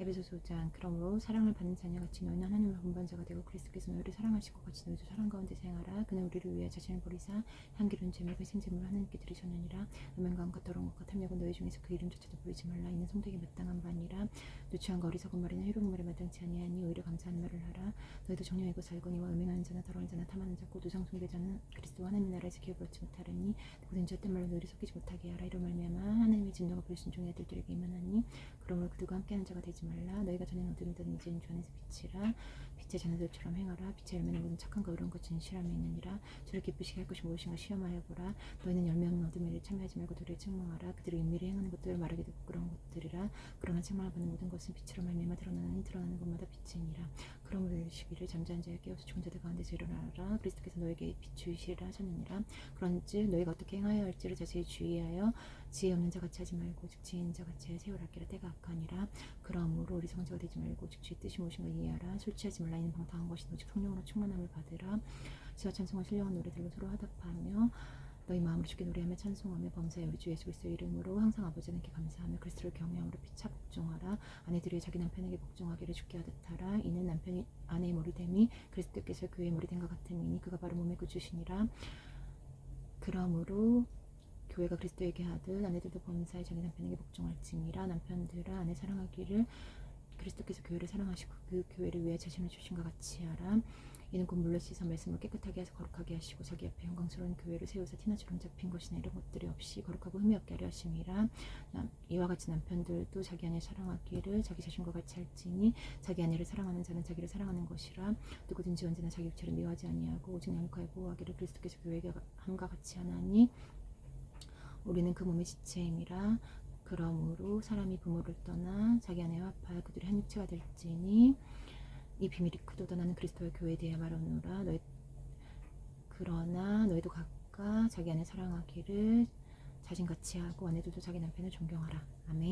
에베소서 5장 그러므로 사랑을 받는 자녀같이 너희는 하나님의 본반자가 되고 그리스도께서 너희를 사랑하시고 같이 너희도 사랑 가운데 생활하 그는 우리를 위해 자신을 버리사 향기로운 제물과 생제물을 하나님께 드리셨느니라. 음행과 더러운 것과 탐욕은 너희 중에서 그 이름조차도 부르지 말라. 이는 성도에게 마땅한 바니라. 누추한 거 어리석은 말이나 희롱한 말에 마땅치 아니하니 오히려 감사하는 말을 하라. 너희도 정령이고 살거니와 음행하는 자나 더러운 자나 탐하는 자고 두상 숭배자는 그리스도와 하나님의 나라에서 기업을 얻지 못하리니 누구든지 어떤 말로 너희를 섞이지 못하게 하라. 이로 말미암아 하나님의 진노가 불순종의 아들들에게 임하나니 그러므로 그들과 함께하는 자가 되지 말라. 너희가 전에는 어둠이던 이제는 주 안에서 빛이라 빛의 자녀들처럼 행하라. 빛의 열매는 모든 착한 과 의로운 것 진실함이 있느니라. 주를 기쁘시게 할 것이 무엇인가 시험하여 보라. 너희는 열매 없는 어둠의 일에 참여하지 말고 도리어 책망하라. 그들의 은밀히 행하는 것들을 말하기도 부끄러운 것들이라. 그러나 책망을 받는 모든 것은 빛으로 말미암아 드러나 니 드러나는 것마다 빛이니라 그러므로 일시기를 잠자는 자에 깨워서 죽은 자들 가운데서 일어나라. 그리스도께서 너에게 비추시리라 하셨느니라. 그런즉 너희가 어떻게 행하여 할지를 자세히 주의하여 지혜 없는 자 같이 하지 말고 즉 지혜 있는 자 같이 해 세월 아끼라. 때가 악하니라. 그러므로 우리 성자가 되지 말고 즉 주의 뜻이 무엇인가 이해하라. 술 취하지 말라. 이는 방탕한 것이 오직 성령으로 충만함을 받으라. 지와 찬송과 신령한 노래들로 서로 화답하며 너희 마음으로 주께 노래하며 찬송하며 범사에 우리 주 예수 그리스도의 이름으로 항상 아버지 하나님께 감사하며 그리스도를 경외함으로 피차 복종하라. 아내들이 자기 남편에게 복종하기를 죽게 하듯하라. 이는 남편이 아내의 머리 됨이 그리스도께서 교회의 머리된 것 같음이니 그가 바로 몸의 구주시니라. 그러므로 교회가 그리스도에게 하듯 아내들도 범사에 자기 남편에게 복종할지니라. 남편들아 아내 사랑하기를 그리스도께서 교회를 사랑하시고 그 교회를 위해 자신을 주신 것 같이 하라 이는 곧 물로 씻어 말씀을 깨끗하게 해서 거룩하게 하시고 자기 앞에 영광스러운 교회를 세우사 티나 주름 잡힌 것이나 이런 것들이 없이 거룩하고 흠이 없게 하려 하심이라. 남- 이와 같이 남편들도 자기 아내 사랑하기를 자기 자신과 같이 할지니 자기 아내를 사랑하는 자는 자기를 사랑하는 것이라. 누구든지 언제나 자기 육체를 미워하지 아니하고 오직 양육하여 보호하기를 그리스도께서 교회에게 함과 같이 하나니 우리는 그 몸의 지체임이라 그러므로 사람이 부모를 떠나 자기 아내와 합하여 그들이 한 육체가 될지니 이 비밀이 크도다. 나는 그리스도의 교회에 대해 말하노라. 너희 그러나 너희도 각각 자기 아내 사랑하기를 자신같이 하고 아내들도 자기 남편을 존경하라. 아멘